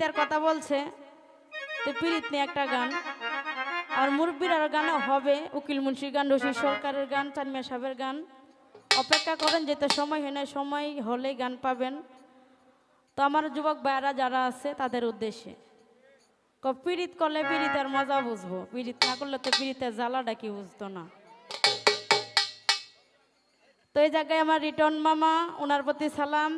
পীড়িতের কথা বলছে, তো পীড়িত নিয়ে একটা গান। আর মুরব্বীর আর গানও হবে, উকিল মুন্সির গান রশি সরকারের গান, চানমিয়া সাহেবের গান। অপেক্ষা করেন যেতে সময় হয় সময় হলেই গান পাবেন। তো আমার যুবক ভাইয়ারা যারা আছে, তাদের উদ্দেশ্যে। পীড়িত করলে পীড়িতের মজা বুঝব পীড়িত না করলে তো পীড়িতের জ্বালাটা কি বুঝতো না। তো এই জায়গায় আমার রিটন মামা, ওনার প্রতি সালাম।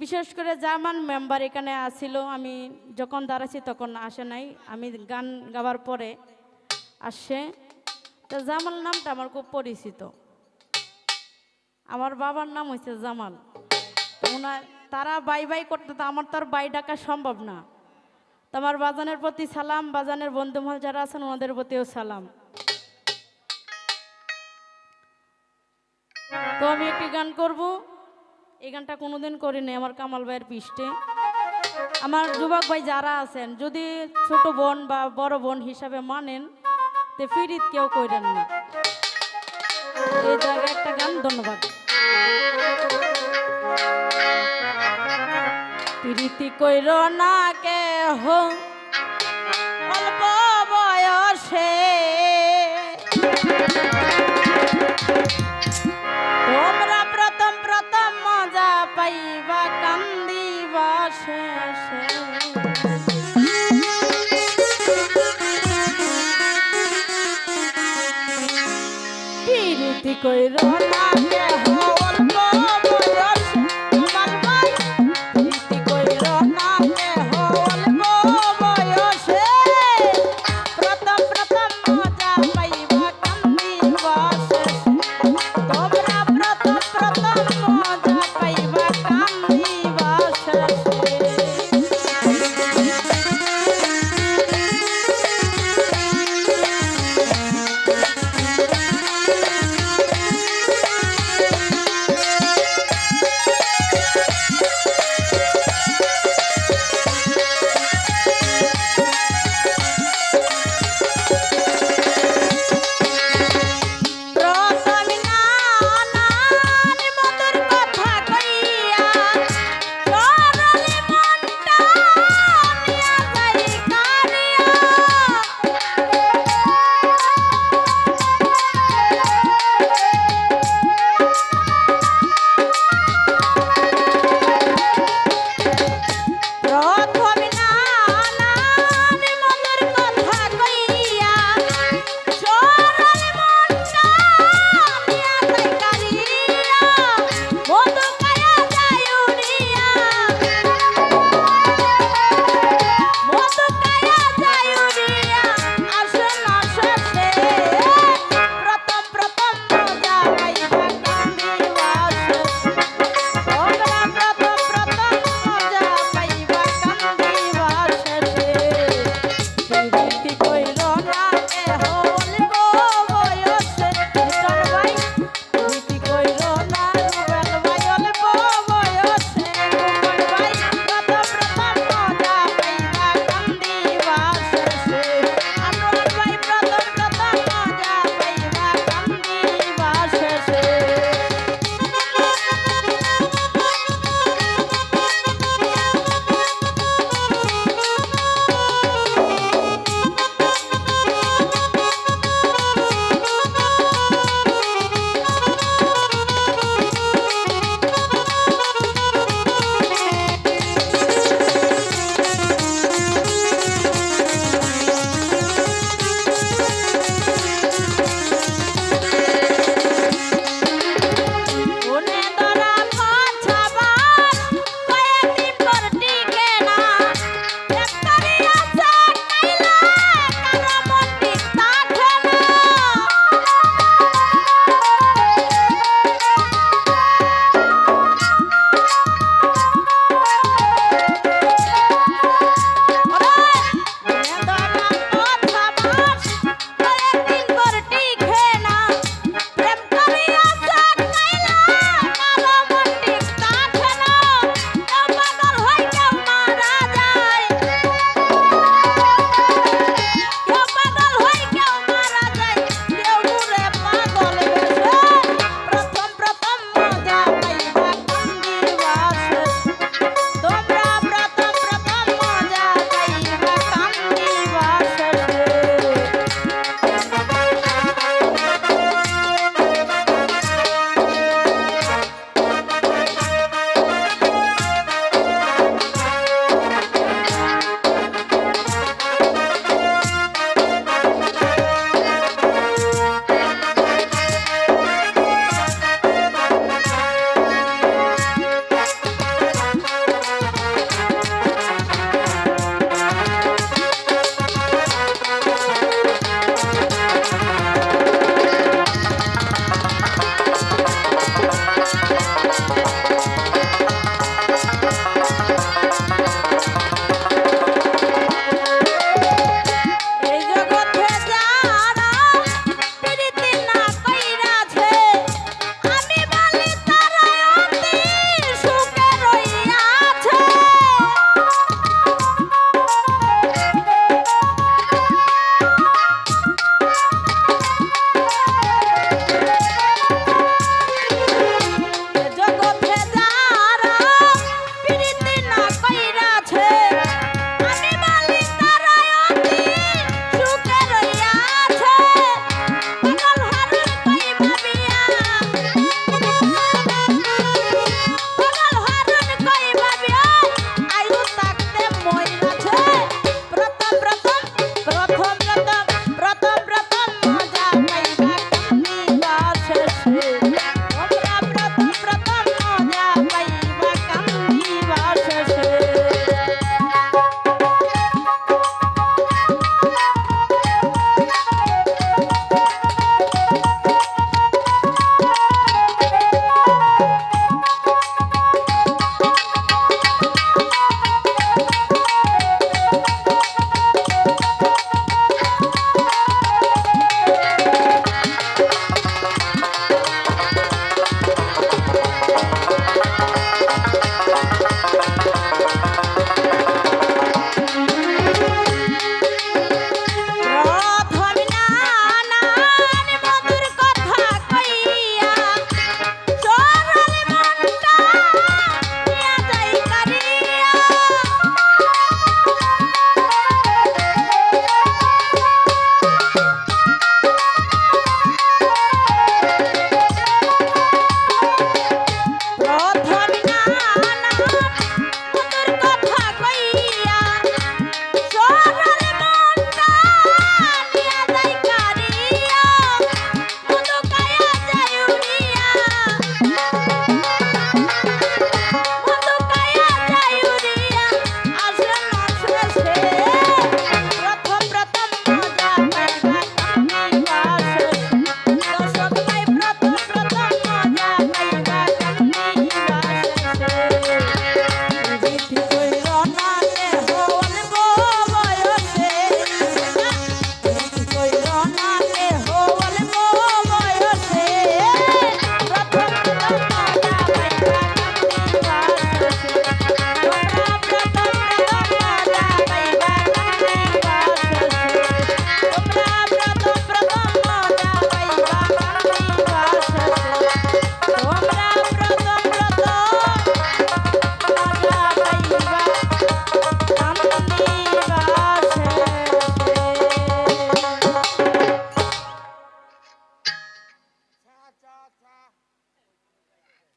বিশেষ করে জামান মেম্বার এখানে আসিল, আমি যখন দাঁড়াচ্ছি তখন আসে নাই, আমি গান গাওয়ার পরে আসছে তো জামাল নামটা আমার খুব পরিচিত। আমার বাবার নাম হয়েছে জামাল। ওনার তারা বাই বাই করতে তো আমার তো আর বাই ডাকা সম্ভব না। তো আমার বাজানের প্রতি সালাম, বাজানের বন্ধুমহল যারা আছেন ওনাদের প্রতিও সালাম। তো আমি একটি গান করব। এই গানটা কোনোদিন করিনি আমার কামাল ভাইয়ের পৃষ্ঠে। আমার যুবক ভাই যারা আছেন, যদি ছোট বোন বা বড় বোন হিসাবে মানেন, তে ফিরিত কেউ কইরেন না। এই জায়গায় একটা গান, ধন্যবাদ। প্রীতি কইর না কে হো কইর না।